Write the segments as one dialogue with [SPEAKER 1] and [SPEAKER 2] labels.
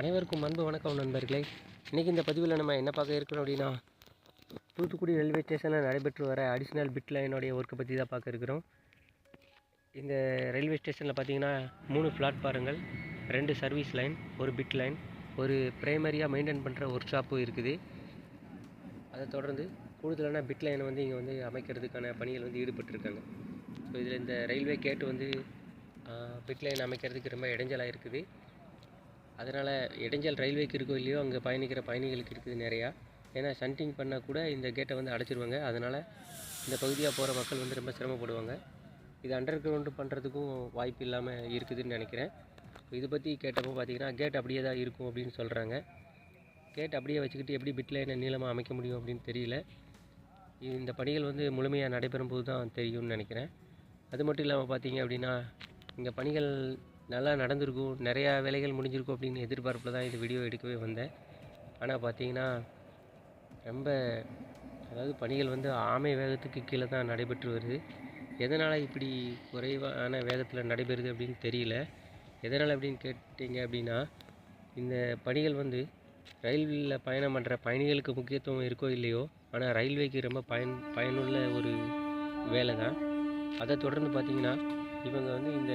[SPEAKER 1] அனைவருக்கும் அன்பு வணக்கம் நண்பர்களே. இன்றைக்கி இந்த பதிவில் நம்ம என்ன பார்க்க இருக்கிறோம் அப்படின்னா தூத்துக்குடி ரயில்வே ஸ்டேஷனில் நடைபெற்று வர அடிஷ்னல் பிட் லைனுடைய ஒர்க்கை பற்றி தான் பார்க்க இருக்கிறோம். இந்த ரயில்வே ஸ்டேஷனில் பார்த்தீங்கன்னா மூணு பிளாட்ஃபாரங்கள் ரெண்டு சர்வீஸ் லைன் ஒரு பிட் லைன் ஒரு ப்ரைமரியாக மெயின்டைன் பண்ணுற ஒர்க் ஷாப்பும் இருக்குது. அதை தொடர்ந்து கூடுதலான பிட் லைனை வந்து இங்கே வந்து அமைக்கிறதுக்கான பணிகள் வந்து ஈடுபட்டிருக்காங்க. ஸோ இதில் இந்த ரயில்வே கேட் வந்து பிட் லைன் அமைக்கிறதுக்கு ரொம்ப இடைஞ்சலாக இருக்குது. அதனால் இடைஞ்சல் ரயில்வேக்கு இருக்கோ இல்லையோ அங்கே பயணிக்கிற பயணிகளுக்கு இருக்குது நிறையா. ஏன்னா சன்டிங் பண்ணால் கூட இந்த கேட்டை வந்து அடைச்சிருவாங்க. அதனால் இந்த பகுதியாக போகிற மக்கள் வந்து ரொம்ப சிரமப்படுவாங்க. இது அண்டர் கிரவுண்டு பண்ணுறதுக்கும் வாய்ப்பு இல்லாமல் இருக்குதுன்னு நினைக்கிறேன். இதை பற்றி கேட்டப்போ பார்த்தீங்கன்னா கேட் அப்படியே தான் இருக்கும் அப்படின்னு சொல்கிறாங்க கேட் அப்படியே வச்சுக்கிட்டு எப்படி பிட்டில் என்ன நீளமாக அமைக்க முடியும் அப்படின்னு தெரியல. இது- இந்த பணிகள் வந்து முழுமையாக நடைபெறும் போது தான் தெரியும்னு நினைக்கிறேன். அது மட்டும் இல்லாமல் பார்த்தீங்க அப்படின்னா இங்கே பணிகள் நல்லா நடந்திருக்கும். நிறையா வேலைகள் முடிஞ்சிருக்கும் அப்படின்னு எதிர்பார்ப்பில் தான் இந்த வீடியோ எடுக்கவே வந்தேன். ஆனால் பார்த்தீங்கன்னா ரொம்ப அதாவது பணிகள் வந்து ஆமை வேகத்துக்கு கீழே தான் நடைபெற்று வருது. எதனால் இப்படி குறைவான வேகத்தில் நடைபெறுது அப்படின்னு தெரியல. எதனால் அப்படின்னு கேட்டிங்க அப்படின்னா இந்த பணிகள் வந்து ரயில்வேல பயணம் பண்ணுற பயணிகளுக்கு முக்கியத்துவம் இருக்கோ இல்லையோ ஆனால் ரயில்வேக்கு ரொம்ப பயன் பயனுள்ள ஒரு வேலை தான் அதை தொடர்ந்து பார்த்தீங்கன்னா இவங்க வந்து இந்த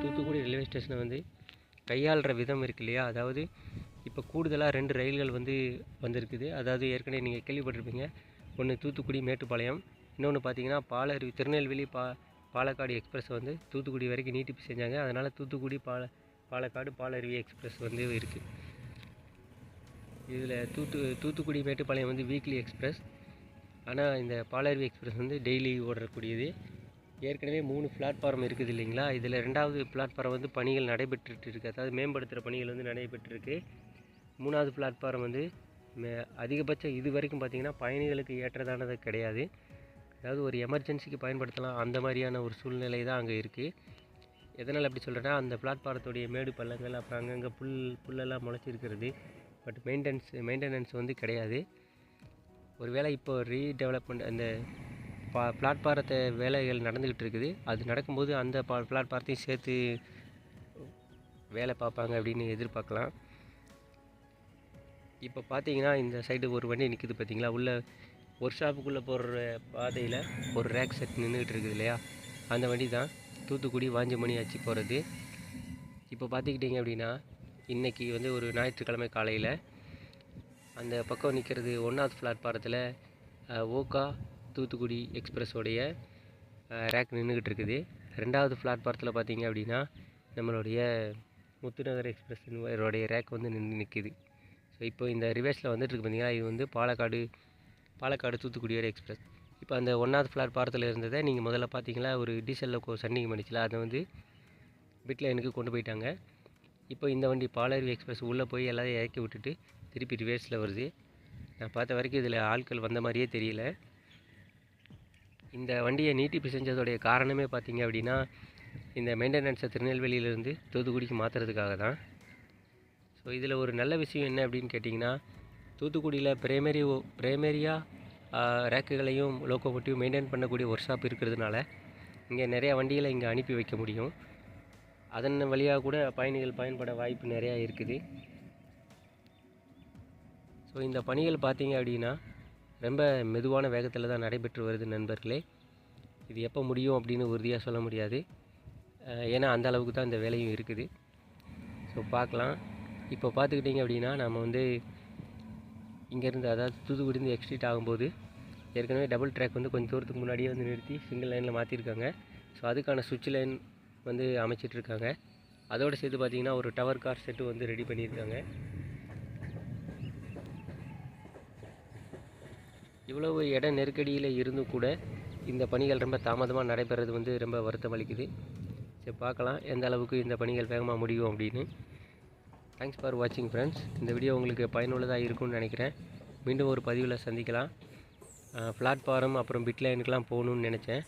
[SPEAKER 1] தூத்துக்குடி ரயில்வே ஸ்டேஷனை வந்து கையாளுற விதம் இருக்கு இல்லையா? அதாவது இப்போ கூடுதலாக ரெண்டு ரயில்கள் வந்து வந்திருக்குது. அதாவது ஏற்கனவே நீங்கள் கேள்விப்பட்டிருப்பீங்க. ஒன்று தூத்துக்குடி மேட்டுப்பாளையம் இன்னொன்று பார்த்தீங்கன்னா பாலருவி திருநெல்வேலி பா பாலக்காடு எக்ஸ்பிரஸ் வந்து தூத்துக்குடி வரைக்கும் நீட்டிப்பு செஞ்சாங்க. அதனால் தூத்துக்குடி பால பாலக்காடு பாலருவி எக்ஸ்பிரஸ் வந்து இருக்குது இதில் தூத்து தூத்துக்குடி மேட்டுப்பாளையம் வந்து வீக்லி எக்ஸ்பிரஸ் ஆனால் இந்த பாலருவி எக்ஸ்பிரஸ் வந்து டெய்லி ஓடக்கூடியது. ஏற்கனவே மூணு பிளாட்ஃபார்ம் இருக்குது இல்லைங்களா? இதில் ரெண்டாவது பிளாட்ஃபார்ம் வந்து பணிகள் நடைபெற்றுட்டு இருக்குது அதாவது மேம்படுத்துகிற பணிகள் வந்து நடைபெற்றிருக்கு. மூணாவது பிளாட்ஃபார்ம் வந்து மே- அதிகபட்சம் இது வரைக்கும் பார்த்திங்கன்னா பயணிகளுக்கு ஏற்றதானது கிடையாது. அதாவது ஒரு எமர்ஜென்சிக்கு பயன்படுத்தலாம். அந்த மாதிரியான ஒரு சூழ்நிலை தான் அங்கே இருக்குது எதனால் அப்படி சொல்கிறேன்னா அந்த பிளாட்ஃபாரத்துடைய மேடு பள்ளங்கள் அப்புறம் அங்கங்கே புல் புல்லெல்லாம் முளைச்சிருக்கிறது. பட் மெயின்டெனன்ஸ் மெயின்டெனன்ஸ் வந்து கிடையாது. ஒருவேளை இப்போ ரீடெவலப்மெண்ட் அந்த பா பிளாட்பாரத்தை வேலைகள் நடந்துக்கிட்டு இருக்குது அது நடக்கும்போது அந்த பா பிளாட்பாரத்தையும் சேர்த்து வேலை பார்ப்பாங்க அப்படின்னு எதிர்பார்க்கலாம். இப்போ பார்த்தீங்கன்னா இந்த சைடு ஒரு வண்டி நிற்குது பார்த்தீங்களா? உள்ள ஒர்க் ஷாப்புக்குள்ளே போடுற பாதையில் ஒரு ரேக் செட் நின்றுக்கிட்டு இருக்குது இல்லையா? அந்த வண்டி தான் தூத்துக்குடி வாஞ்சமணி ஆச்சு போகிறது இப்போ பார்த்துக்கிட்டிங்க அப்படின்னா இன்றைக்கி வந்து ஒரு ஞாயிற்றுக்கிழமை காலையில் அந்த பக்கம் நிற்கிறது ஒன்றாவது பிளாட்பாரத்தில் ஓகா தூத்துக்குடி எக்ஸ்பிரஸோடைய ரேக் நின்றுக்கிட்டு இருக்குது ரெண்டாவது பிளாட்பாரத்தில் பார்த்தீங்க அப்படின்னா நம்மளுடைய முத்துநகர் எக்ஸ்பிரஸ் எக்ஸ்பிரஸோடைய ரேக் வந்து நின்று நிற்கிது ஸோ இப்போ இந்த ரிவர்ஸில் வந்துட்டு இருக்கு பார்த்தீங்களா இது வந்து பாலக்காடு பாலக்காடு தூத்துக்குடியோட எக்ஸ்பிரஸ். இப்போ அந்த ஒன்றாவது பிளாட்பாரத்தில் இருந்ததை நீங்கள் முதல்ல பார்த்தீங்களா ஒரு டீசலில் சண்டிங் சன்னிங் பண்ணிச்சுல அதை வந்து பிட் லைனுக்கு கொண்டு போயிட்டாங்க. இப்போ இந்த வண்டி பாலருவி எக்ஸ்பிரஸ் உள்ளே போய் எல்லாத்தையும் இறக்கி விட்டுட்டு திருப்பி ரிவர்ஸில் வருது. நான் பார்த்த வரைக்கும் இதில் ஆட்கள் வந்த மாதிரியே தெரியல. இந்த வண்டியை நீட்டிப்பு செஞ்சதோடைய காரணமே பார்த்தீங்க அப்படின்னா இந்த மெயின்டெனன்ஸை திருநெல்வேலியிலேருந்து தூத்துக்குடிக்கு மாற்றுறதுக்காக தான். ஸோ இதில் ஒரு நல்ல விஷயம் என்ன அப்படின்னு கேட்டிங்கன்னா தூத்துக்குடியில் பிரைமரி பிரைமரியாக ரேக்குகளையும் லோக்கோமோட்டிவ் மெயின்டைன் பண்ணக்கூடிய ஒர்க் ஷாப் இருக்கிறதுனால இங்கே நிறையா வண்டிகளை இங்கே அனுப்பி வைக்க முடியும். அதன் வழியாக கூட பயணிகள் பயன்பட வாய்ப்பு நிறையா இருக்குது. ஸோ இந்த பணிகள் பார்த்தீங்க அப்படின்னா ரொம்ப மெதுவான வேகத்தில் தான் நடைபெற்று வருது நண்பர்களே. இது எப்போ முடியும் அப்படின்னு உறுதியாக சொல்ல முடியாது. ஏன்னா அந்த அளவுக்கு தான் இந்த வேலையும் இருக்குது. ஸோ பார்க்கலாம். இப்போ பார்த்துக்கிட்டிங்க அப்படின்னா நம்ம வந்து இங்கேருந்து அதாவது தூத்துக்குடியிருந்து எக்ஸ்ட்ரீட் ஆகும்போது ஏற்கனவே டபுள் ட்ராக் வந்து கொஞ்சம் தூரத்துக்கு முன்னாடியே வந்து நிறுத்தி சிங்கிள் லைனில் மாற்றிருக்காங்க ஸோ அதுக்கான சுவிட்ச் லைன் வந்து அமைச்சிட்டு இருக்காங்க. அதோடு சேர்த்து பார்த்தீங்கன்னா ஒரு டவர் கார் செட்டு வந்து ரெடி பண்ணியிருக்காங்க. இவ்வளவு இட நெருக்கடியில் இருந்தும் கூட இந்த பணிகள் ரொம்ப தாமதமாக நடைபெறது வந்து ரொம்ப வருத்தம் அளிக்குது சரி பார்க்கலாம் எந்த அளவுக்கு இந்த பணிகள் வேகமாக முடியும் அப்படின்னு. தேங்க்ஸ் ஃபார் வாட்சிங் ஃப்ரெண்ட்ஸ் இந்த வீடியோ உங்களுக்கு பயனுள்ளதாக இருக்கும்னு நினைக்கிறேன். மீண்டும் ஒரு பதிவில் சந்திக்கலாம். பிளாட்ஃபாரம் அப்புறம் பிட்லைனுக்கெலாம் போகணுன்னு நினச்சேன்.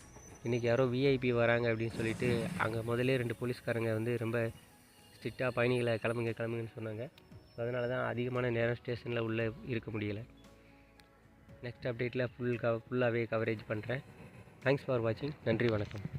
[SPEAKER 1] இன்றைக்கி யாரோ விஐபி வராங்க அப்படின்னு சொல்லிட்டு அங்கே முதல்லே ரெண்டு போலீஸ்காரங்க வந்து ரொம்ப ஸ்ட்ரிக்டாக பயணிகளை கிளம்புங்க கிளம்புங்கன்னு சொன்னாங்க. ஸோ அதனால தான் அதிகமான நேரம் ஸ்டேஷனில் உள்ளே இருக்க முடியலை. நெக்ஸ்ட் அப்டேட்டில் ஃபுல் க ஃபுல்லாகவே கவரேஜ் பண்ணுறேன் தேங்க்ஸ் ஃபார் வாட்சிங் நன்றி வணக்கம்.